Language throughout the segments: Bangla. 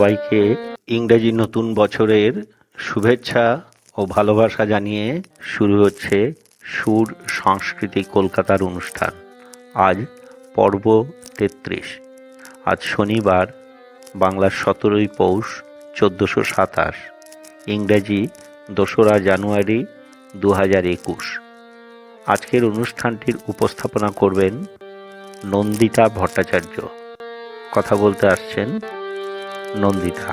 সবাইকে ইংরেজি নতুন বছরের শুভেচ্ছা ও ভালোবাসা জানিয়ে শুরু হচ্ছে সুর সংস্কৃতি কলকাতার অনুষ্ঠান। আজ পর্ব তেত্রিশ। আজ শনিবার বাংলার সতেরোই পৌষ চোদ্দোশো সাতাশ। ইংরেজি দোসরা জানুয়ারি দু হাজার একুশ। আজকের অনুষ্ঠানটির উপস্থাপনা করবেন নন্দিতা ভট্টাচার্য। কথা বলতে আসছেন নন্দিতা।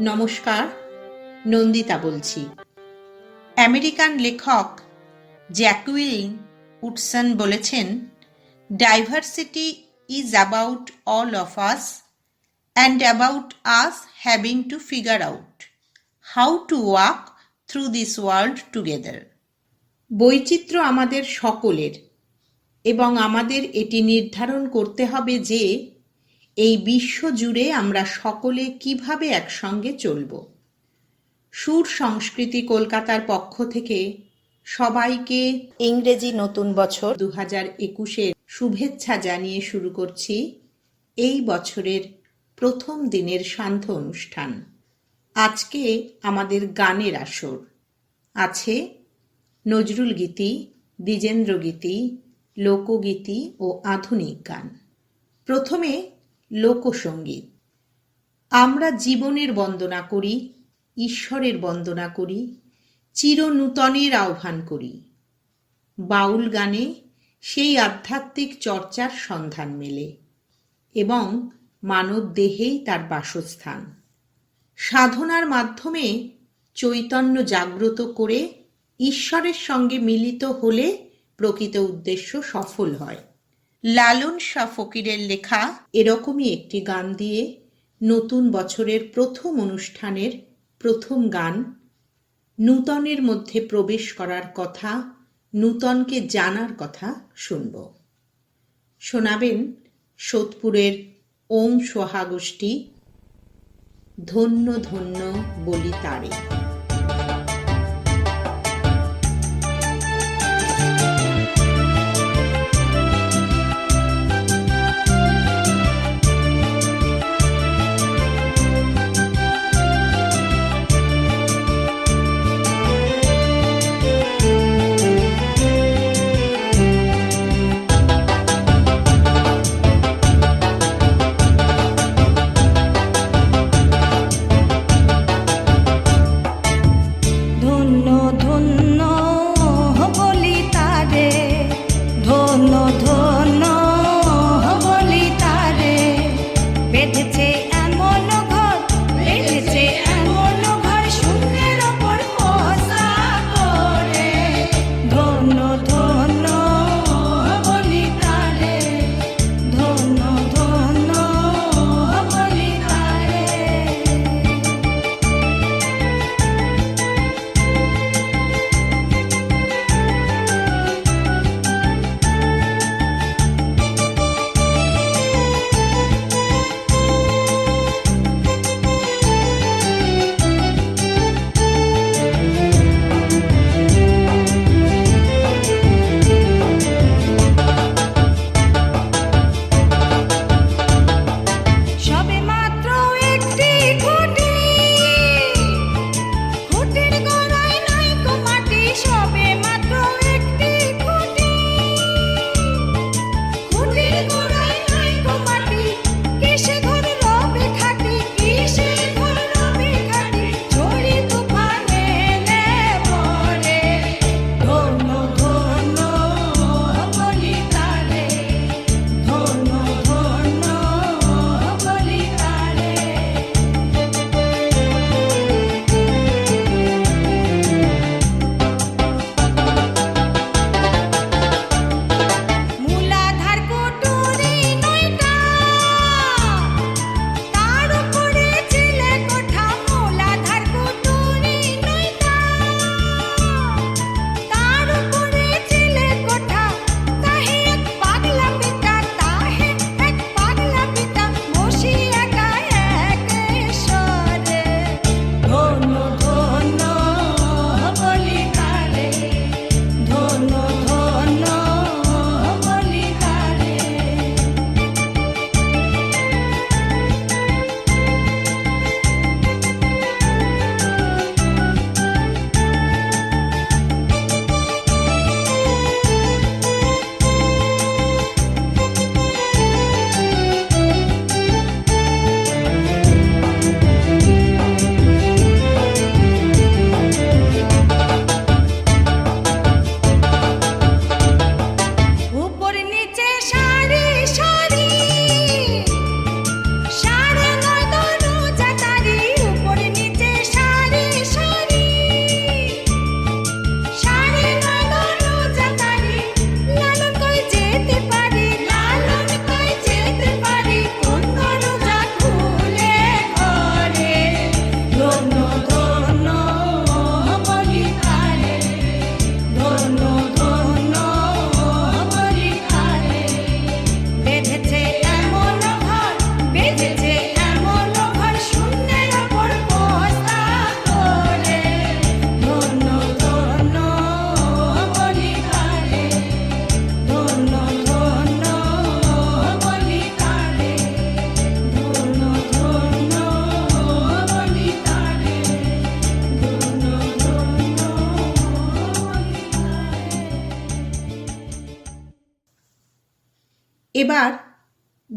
নমস্কার, নন্দিতা বলছি। আমেরিকান লেখক জ্যাকুইলিন উডসন বলেছেন diversity is about all of us and about us having to figure out how to walk through this world together বৈচিত্র্য আমাদের সকলের এবং আমাদের এটি নির্ধারণ করতে হবে যে এই বিশ্ব জুড়ে আমরা সকলে কীভাবে একসঙ্গে চলব। সুর সংস্কৃতি কলকাতার পক্ষ থেকে সবাইকে ইংরেজি নতুন বছর দু হাজার একুশের শুভেচ্ছা জানিয়ে শুরু করছি এই বছরের প্রথম দিনের সান্ধ্য অনুষ্ঠান। আজকে আমাদের গানের আসর। আছে নজরুল গীতি দ্বিজেন্দ্র গীতি লোকগীতি ও আধুনিক গান। প্রথমে লোকসঙ্গীত। আমরা জীবনের বন্দনা করি, ঈশ্বরের বন্দনা করি, চিরনূতনের আহ্বান করি। বাউল গানে সেই আধ্যাত্মিক চর্চার সন্ধান মেলে এবং মানব দেহেই তার বাসস্থান। সাধনার মাধ্যমে চৈতন্য জাগ্রত করে ঈশ্বরের সঙ্গে মিলিত হলে প্রকৃত উদ্দেশ্য সফল হয়। লালন শাহ ফকিরের লেখা এরকমই একটি গান দিয়ে নতুন বছরের প্রথম অনুষ্ঠানের প্রথম গান, নূতনের মধ্যে প্রবেশ করার কথা, নূতনকে জানার কথা শুনব। শোনাবেন সোদপুরের ওম সোহাগোষ্ঠী, ধন্য ধন্য বলি তারে। one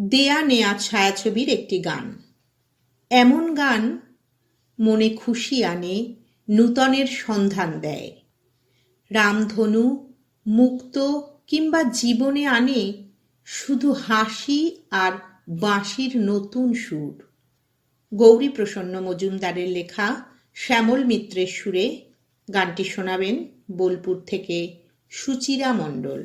দেয়া নেয়া ছায়াছবির একটি গান। এমন গান মনে খুশি আনে, নূতনের সন্ধান দেয়। রামধনু মুক্ত কিংবা জীবনে আনে, শুধু হাসি আর বাঁশির নতুন সুর। গৌরী প্রসন্ন মজুমদারের লেখা শ্যামল মিত্রের সুরে গানটি শোনাবেন বোলপুর থেকে সুচিরা মণ্ডল।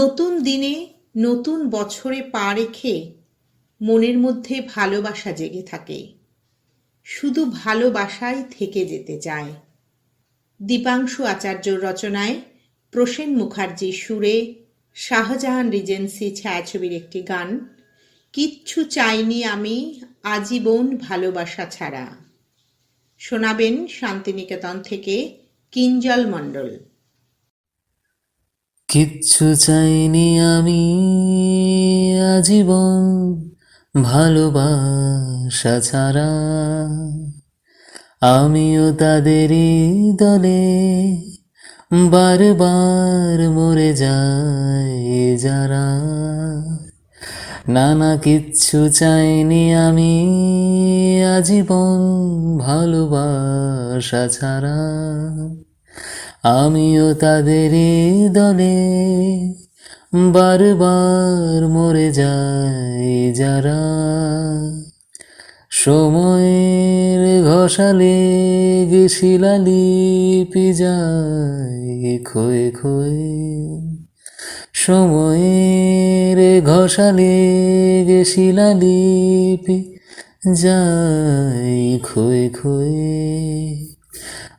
নতুন দিনে নতুন বছরে পা রেখে মনের মধ্যে ভালোবাসা জেগে থাকে। শুধু ভালোবাসাই থেকে যেতে চায়। দীপাংশু আচার্যর রচনায় প্রসেন মুখার্জির সুরে শাহজাহান রিজেন্সি ছায়াছবির একটি গান, কিচ্ছু চাইনি আমি, আজীবন ভালোবাসা ছাড়া। শোনাবেন শান্তিনিকেতন থেকে কিঞ্জল মণ্ডল। কিচ্ছু চাইনি আমি আজীবন ভালোবাসা ছাড়া। আমিও তাদেরই দলে বারবার মরে যাই যারা। না না কিচ্ছু চাইনি আমি আজীবন ভালোবাসা ছাড়া। আমিও তাদের দলে বারবার মরে যায় যারা। সময়ের ঘষালে শিলালিপি যায় ক্ষয়ে ক্ষয়ে। সময়ের ঘষালে শিলালিপি যায় ক্ষয়ে ক্ষয়ে।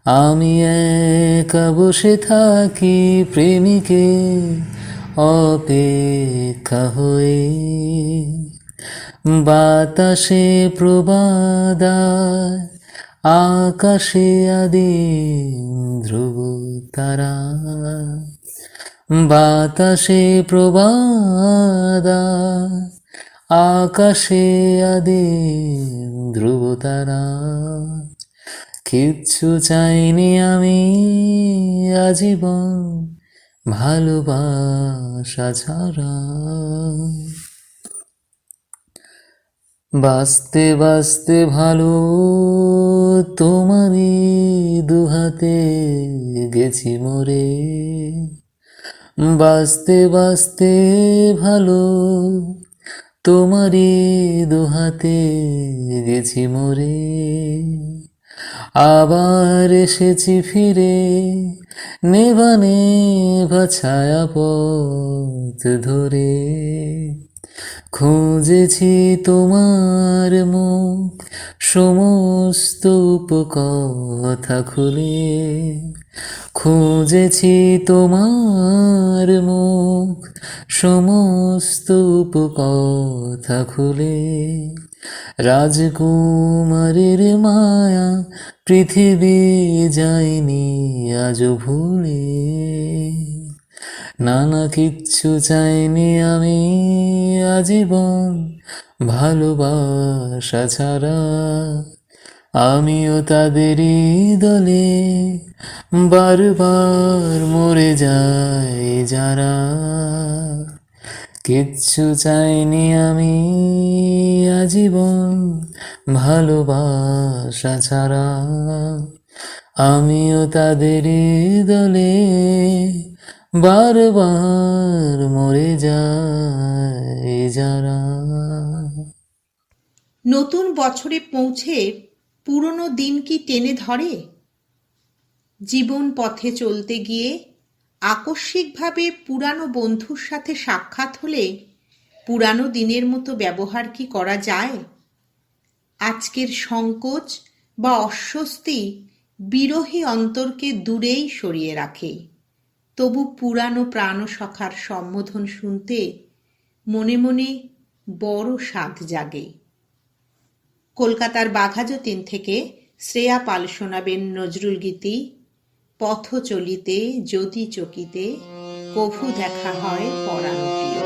আমি একা বসে থাকি প্রেমিকে অপেক্ষা হয়ে। বাতাসে প্রবাদায় আকাশে আদি ধ্রুব তারা। বাতাসে প্রবাদায় আকাশে আদিম ধ্রুব তারা। কিচ্ছু চাইনি আমি আজীবন ভালোবাসা ছাড়া। বাঁচতে বাঁচতে ভালো তোমারই দুহাতে গেছি মরে। বাঁচতে বাঁচতে ভালো তোমারই দুহাতে গেছি মরে। আবার এসেছি ফিরে নেভা ছায়া পথ ধরে। খুঁজেছি তোমার মুখ, সমস্ত উপকথা খুলে। খুঁজেছি তোমার মুখ, সমস্ত উপকথা খুলে। রাজকুমারের মায়া পৃথিবী যায়নি আজ ভুলে। নানা কিচ্ছু চাইনি আমি আজীবন ভালোবাসা ছাড়া। আমিও তাদেরই দলে বারবার মরে যাই যারা। কিচ্ছু চাইনি আমি আজীবন ভালোবাসা ছাড়া। আমিও তাদের দলে বারবার মরে যাই যারা। নতুন বছরে পৌঁছে পুরনো দিন কি টেনে ধরে? জীবন পথে চলতে গিয়ে আকস্মিকভাবে পুরানো বন্ধুর সাথে সাক্ষাৎ হলে পুরানো দিনের মতো ব্যবহার কি করা যায়? আজকের সংকোচ বা অস্বস্তি বিরোহী অন্তরকে দূরেই সরিয়ে রাখে। তবু পুরানো প্রাণসখার সম্বোধন শুনতে মনে মনে বড় স্বাদ জাগে। কলকাতার বাঘাযতীন থেকে শ্রেয়া পাল শোনাবেন নজরুল গীতি। পথ চলিতে যদি চকিতে কভু দেখা হয় পরাণ প্রিয়।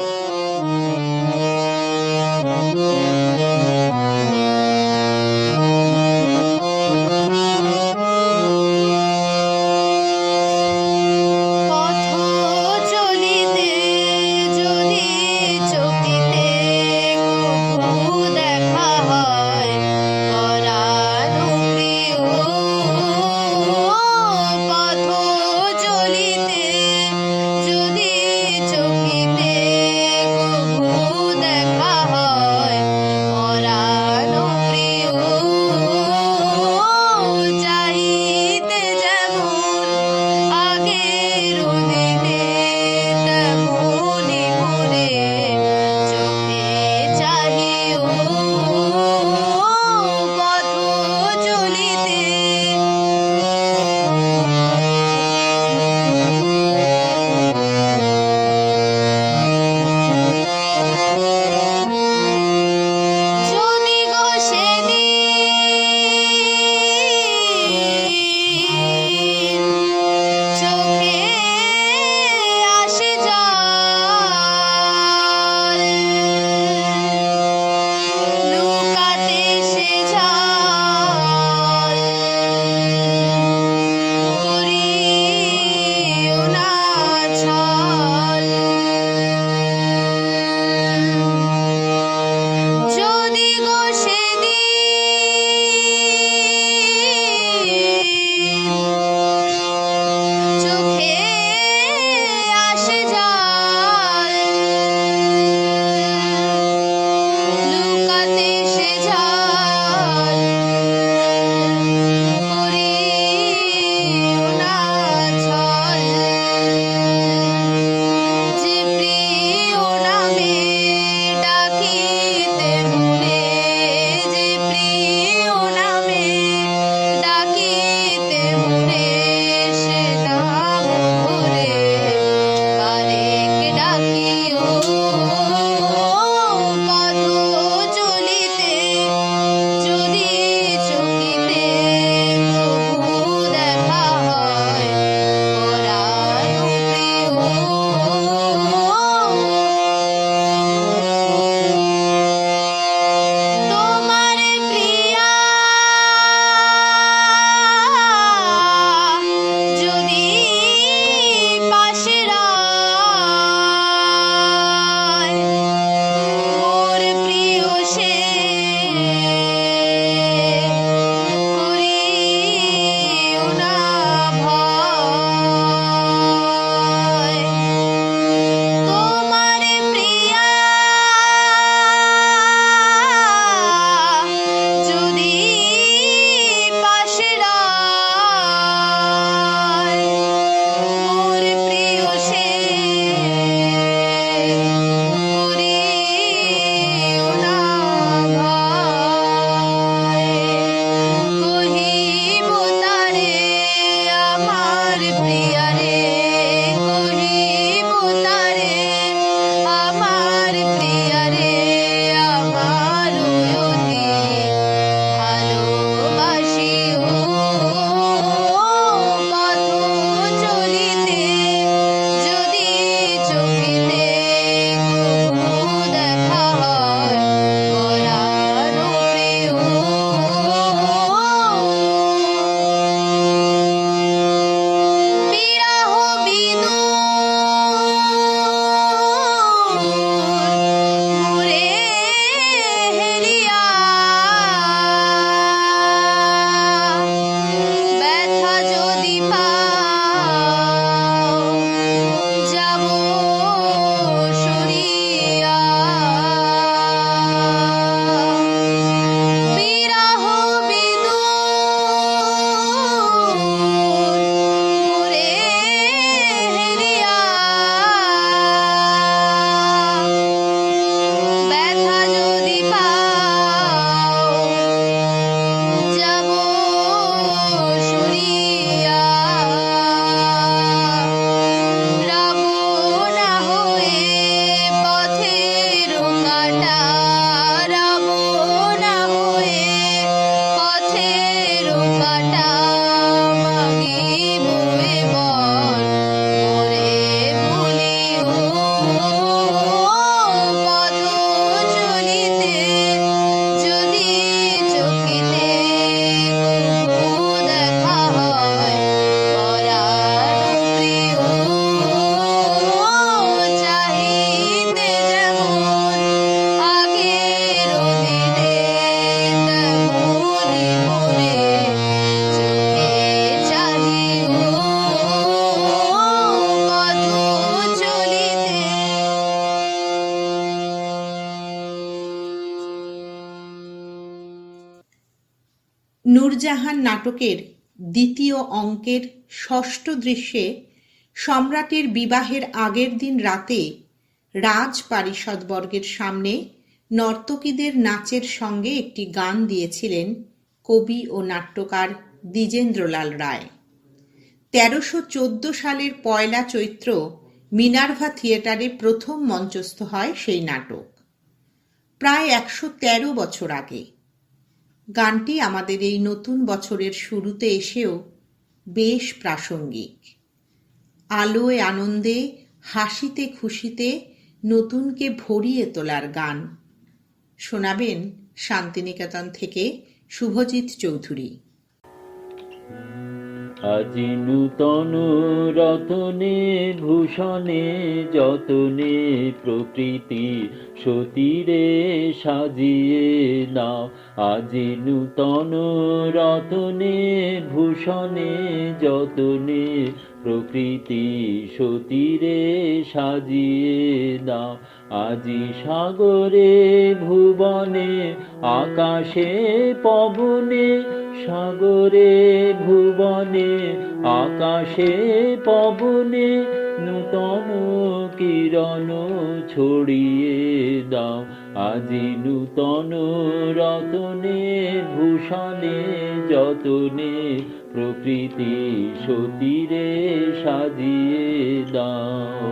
নাটকের দ্বিতীয় অঙ্কের ষষ্ঠ দৃশ্যে সম্রাটের বিবাহের আগের দিন রাতে রাজ পারিষদবর্গের সামনে নর্তকীদের নাচের সঙ্গে একটি গান দিয়েছিলেন কবি ও নাট্যকার দ্বিজেন্দ্রলাল রায়। তেরোশো চোদ্দ সালের পয়লা চৈত্র মিনার্ভা থিয়েটারে প্রথম মঞ্চস্থ হয় সেই নাটক। প্রায় একশো তেরো বছর আগে গানটি আমাদের এই নতুন বছরের শুরুতে এসেও বেশ প্রাসঙ্গিক। আলোয় আনন্দে, হাসিতে খুশিতে নতুনকে ভরিয়ে তোলার গান। শোনাবেন শান্তিনিকেতন থেকে শুভজিৎ চৌধুরী। আজি নূতন রতনে, ভূষণে, যতনে প্রকৃতি সতীরে সাজিয়ে নাও। আজি নূতন রতনে, ভূষণে, যতনে প্রকৃতি সতীরে সাজিয়ে দাও আজি সাগরে, ভুবনে, আকাশে, পবনে, সাগরে ভুবনে আকাশে পবনে নূতন কিরণ ছড়িয়ে দাও। আজি নূতন রতনে, ভূষণে যতনে, প্রকৃতি সতীরে সাজিয়ে দাও।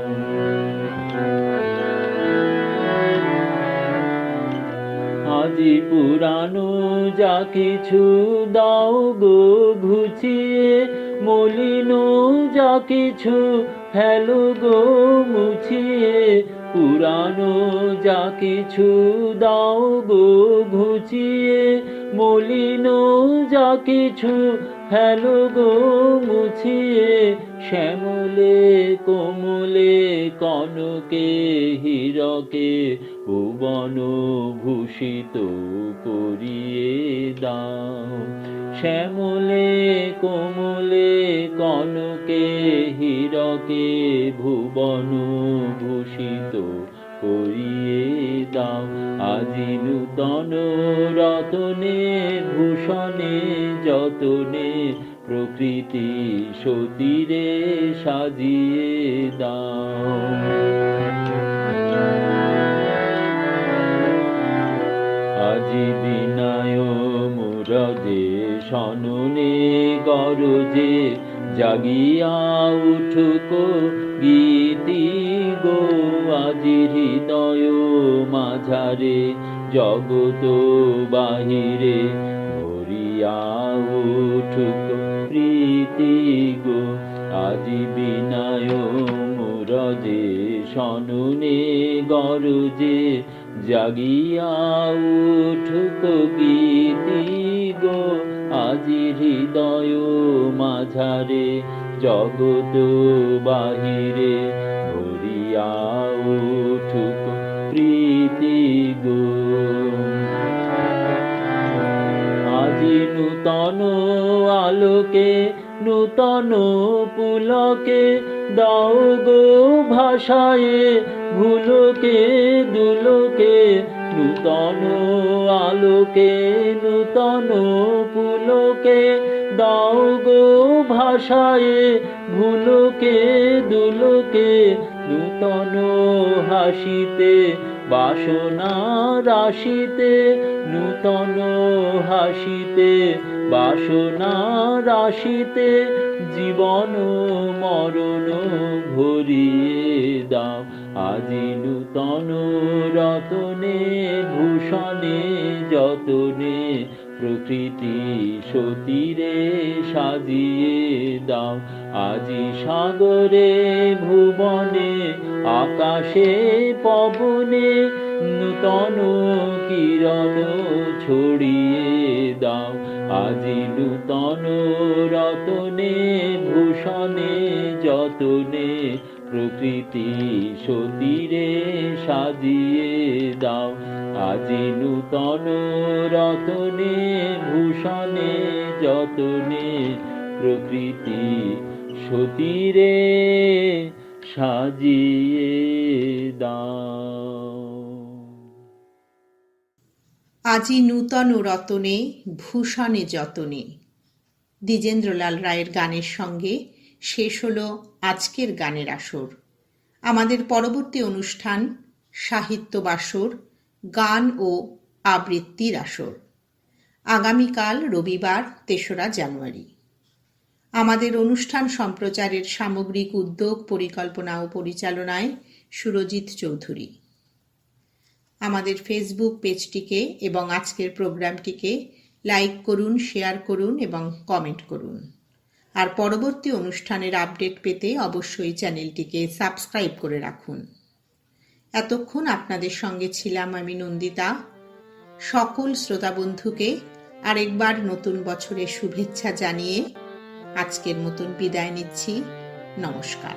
আজি পুরানো যা কিছু দাও গো ঘুচিয়ে মলিন যা কিছু ফেলো গো মুছিয়ে, পুরানো যা কিছু দাও গো ঘুচিয়ে মলিন যা কিছু ফেলো গো মুছিয়ে, শ্যামলে কোমলে কনকে, হীরকে ভুবন ভূষিত করিয়ে দাও। শ্যামলে, কোমলে, কনকে, হীরকে ভুবন ভূষিত করিয়ে দাও। আজি নূতন রতনে, ভূষণে, যতনে প্রকৃতি সতীরে সাজিয়ে দাও। গরজে জাগিয়া উঠুক গীতি গো আজি হৃদয় মাঝারে জগত বাহিরে ভরিয়া উঠুক প্রীতি গো আজি বিনায় মুরজে, সনুনে গরজে জাগিয়া উঠুক গীতি গো আজি হৃদয় মাঝারে জগত বাহিরে ভরিয়া উঠুক প্রীতি গো। আজি নূতন আলোকে, নূতন পুলকে দাও গো ভাষায়ে, ভুলোকে দুলোকে নূতন আলোকে, নূতন পুলকে দাও গো ভাষায়ে, ভুলোকে, দুলোকে, নূতন হাসিতে, বাসনা রাশিতে, নূতন হাসিতে, বাসনা রাশিতে, জীবন মরণ ভরিয়ে দাও। আজি নূতন রতনে, ভূষণে যতনে, প্রকৃতি সতীরে সাজিয়ে দাও। আজি সাগরে, ভুবনে, আকাশে, পবনে, নূতন কিরণ ছড়িয়ে দাও। আজি নূতন রতনে, ভূষণে যতনে প্রকৃতি সতীরে সাজিয়ে দাও। আজি নূতন রতনে, ভূষণে যতনে প্রকৃতি সতীরে সাজিয়ে দাও। আজি নূতন রতনে, ভূষণে যতনে। দ্বিজেন্দ্রলাল রায়ের গানের সঙ্গে শেষ হলো আজকের গানের আসর। আমাদের পরবর্তী অনুষ্ঠান সাহিত্য বাসর, গান ও আবৃত্তির আসর। আগামীকাল রবিবার, তেসরা জানুয়ারি। আমাদের অনুষ্ঠান সম্প্রচারের সামগ্রিক উদ্যোগ, পরিকল্পনা ও পরিচালনায় সুরজিৎ চৌধুরী। আমাদের ফেসবুক পেজটিকে এবং আজকের প্রোগ্রামটিকে লাইক করুন, শেয়ার করুন এবং কমেন্ট করুন। আর পরবর্তী অনুষ্ঠানের আপডেট পেতে অবশ্যই চ্যানেলটিকে সাবস্ক্রাইব করে রাখুন। এতক্ষণ আপনাদের সঙ্গে ছিলাম আমি নন্দিতা। সকল শ্রোতা বন্ধুকে আরেকবার নতুন বছরের শুভেচ্ছা জানিয়ে আজকের মতন বিদায় নিচ্ছি। নমস্কার।